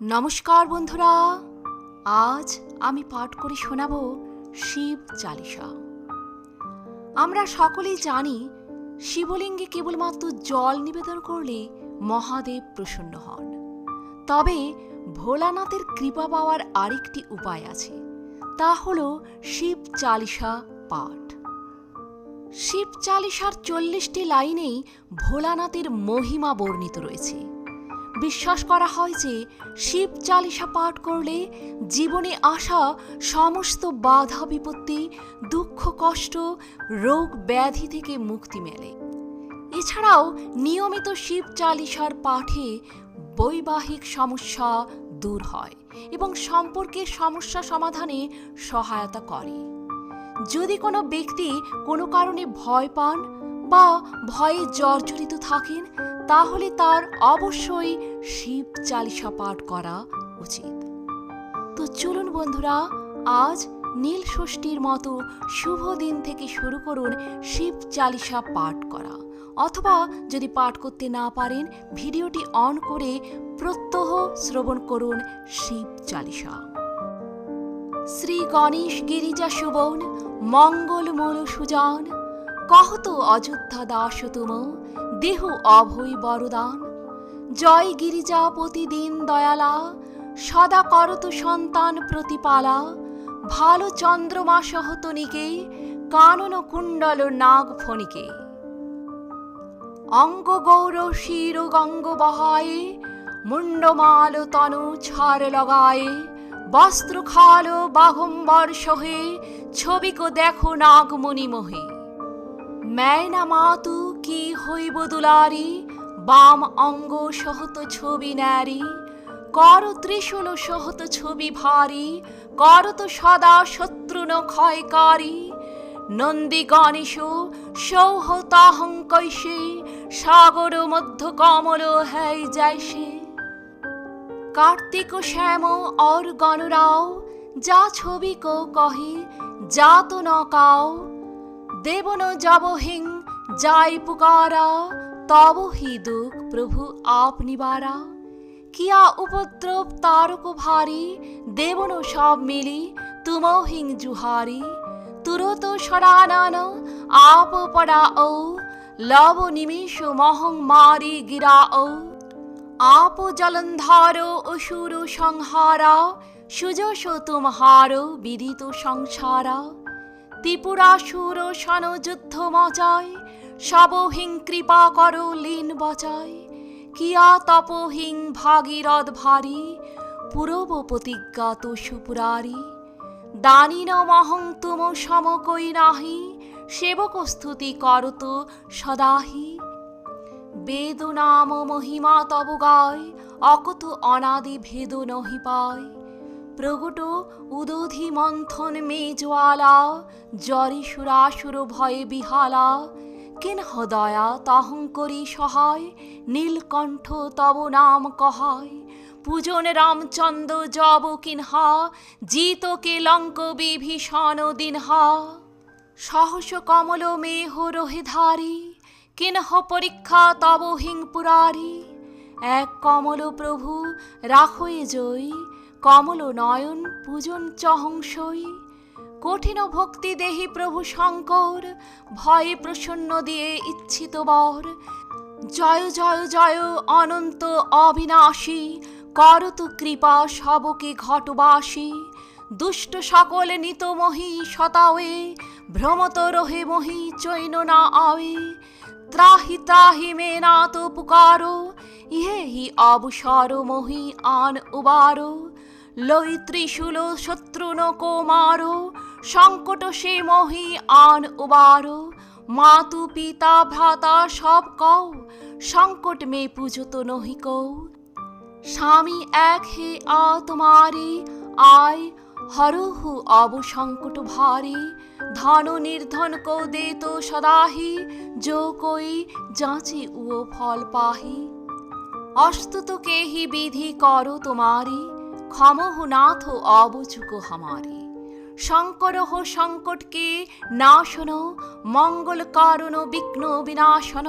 নমস্কার বন্ধুরা। আজ আমি পাঠ করে শোনাব শিব চালিসা। আমরা সকলেই জানি শিবলিঙ্গে কেবলমাত্র জল নিবেদন করলে মহাদেব প্রসন্ন হন। তবে ভোলানাথের কৃপা পাওয়ার আরেকটি উপায় আছে, তা হল শিব চালিসা পাঠ। শিব চালিসার চল্লিশটি লাইনেই ভোলানাথের মহিমা বর্ণিত রয়েছে। বিশ্বাস করা হয় যে শিব চালিসা পাঠ করলে জীবনে আসা সমস্ত বাধা বিপত্তি, দুঃখ কষ্ট, রোগ ব্যাধি থেকে মুক্তি মেলে। এছাড়াও নিয়মিত শিব চালিসার পাঠে বৈবাহিক সমস্যা দূর হয় এবং সম্পর্কের সমস্যা সমাধানে সহায়তা করে। যদি কোনো ব্যক্তি কোনো কারণে ভয় পান বা ভয়ে জর্জরিত থাকেন তাহলে তার অবশ্যই শিব চালিসা পাঠ করা উচিত। তো চলুন বন্ধুরা, আজ নীল ষষ্ঠীর মতো শুভ দিন থেকে শুরু করুন শিব চালিসা পাঠ করা। অথবা যদি পাঠ করতে না পারেন, ভিডিওটি অন করে প্রত্যহ শ্রবণ করুন শিব চালিসা। শ্রী গণেশ গিরিজা সুবন মঙ্গল মূল সুজান। কহত অযোধ্যা দাস তুম দেহ অভয় বরদান। জয় গিরিজা প্রতিদিন দয়ালা, সদা করত সন্তান প্রতিপালা। ভালো চন্দ্রমা সহতনিকে কানন কুণ্ডল নাগ ফণিকে। অঙ্গ গৌর শির গঙ্গ বহায়ে মুন্ডমাল তনু ছাড় লগায়ে। বস্ত্র খাল বাঘম্বর সহে, ছবিকো দেখো নাগমণি মোহে। ম্যায়না মাতু কি হইব দুলারি? বাম অঙ্গ সহত ছবি নারী কর ত্রিশূল সহত ছবি ভারী। করত সদা শত্রুন ক্ষয়কারী নন্দী গণেশ সৌহতাহং কৈশে সাগর মধ্য কমল হ্যায় যাইসে কার্তিক শ্যাম অর গণরাও যা ছবি কো কহে, যা তো নকাও। দেবন যাব হিং, যাই পুকারা, তব হি দুঃখ প্রভু আপ নিবারা। কিয়া উপদ্রব তারক ভারী, দেবন সব মিলি তুম হিং জুহারি। তুরত সরানান, আপ পড়া ও লব নিমিষ মহং মারি গিরা ও আপ জলন্ধর অসুর সংহারা সুযশ তুমহার বিদিত সংসারা। ত্রিপুরাসুর সন যুদ্ধ মজায় সবহিং কৃপা কর লীন বচায় কিয়া তপহিং ভাগীরথ ভারী, পূরব প্রতিজ্ঞাত সুপুরারি। দানিন মহং তুম সমকই নাহি, সেবক স্তুতি করত সদাহি। বেদ নাম মহিমা তব গায়, অকত অনাদি ভেদ নহি পায়। প্রগট উদধি মন্থন মে জ্বালা জরি সুরাসুর ভয়ে বিহালা। কেন হদয়া তহং করি সহায়, নীলকণ্ঠ তব নাম কহায়। পূজন রামচন্দ্র জব কিনহা, জিত কে লঙ্ক বিভীষণ দিনহা। সহস কমল মেহ রহে ধারী কিনহ পরীক্ষা তব হিং পুরারি। এক কমল প্রভু, রাখয়ে জয়ী কমল নয়ন পূজন চহংসই, কঠিন ভক্তি দেহি প্রভু শঙ্কর, ভয়ে প্রসন্ন দিয়ে ইচ্ছিত বর। জয় জয় জয়, অনন্ত অবিনাশী করত কৃপা সবকে ঘটবাসী। দুষ্ট সকল নিত মহি শতাওয়ে ভ্রমত রহে মহি চৈন না আওয়ে। ত্রাহি ত্রাহি মে না তো পুকারো ইহে হি অবসর মহি আন উবারো। লই ত্রিশূল শত্রুন কুমার সংকট সে মহি আন উবার। মাতু পিতা ভ্রাতা সব কও, সংকট মে পূজত নহি কৌ স্বামী এক হে আ তোমারে আয় হরহু অবসংকট ভারে। ধন নির্ধন কৌ দে তো সদাহি, যো কই যাচি উ ফল পাহি। অস্তুত কেহি বিধি করো তোমারি। ক্ষমহু নাথ অবচুক হামারি। শঙ্কর হো সংকটকে নাশন, মঙ্গল কারণ বিঘ্ন বিনাশন।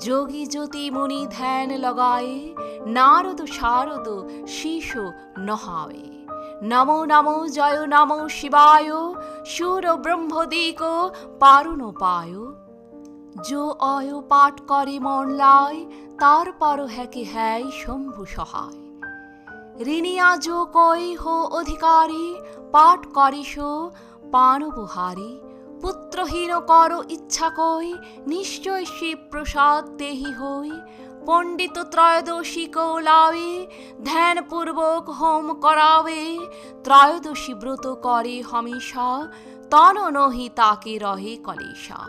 যোগী জ্যোতি মুনি ধ্যান লগায়ে, নারদ শারদ শীষ নহায়ে। নমো নমো জয় নমো শিবায়, সুর ব্রহ্মদিক পারুণ পায় যো অয় পাঠ করে মন লাই তারপর হ্যাকে হ্যায় শম্ভু সহায়। যো কই হো অধিকারী পাঠ করিস পানবহারী পুত্রহীন কর ইচ্ছা কই নিশ্চয় শিব প্রসাদ দেহি হই পণ্ডিত ত্রয়োদশী কৌলাবে ধ্যানপূর্বক হোম করাবে ত্রয়োদশী ব্রত করে হমেশা তন নহি তাকে রহে কলেশা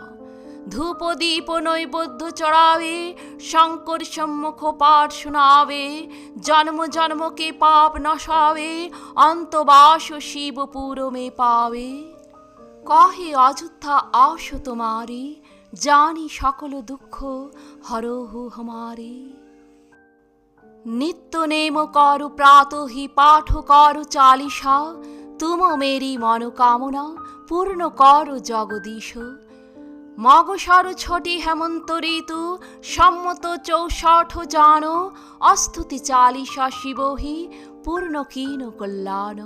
ধূপ দীপ নৈবদ্য চড়াবে, শঙ্কর সম্মুখ পাঠ শোনাবে, জন্ম জন্মকে পাপ নশাবে, অন্তবাস শিবপুর মে পাবে। কহে অযোধ্যা আস তোমারে, জানি সকল দুঃখ হরহু হমারে। নিত্য নেম করু প্রাতহি পাঠ করু চালিসা তুম মেরি মনোকামনা পূর্ণ করু জগদীশ। মগসর ছটি হেমন্ত ঋতু সম্মত চৌষঠ জানো অস্তুতি চালিশা শিবহি পূর্ণ কীন কল্যাণ।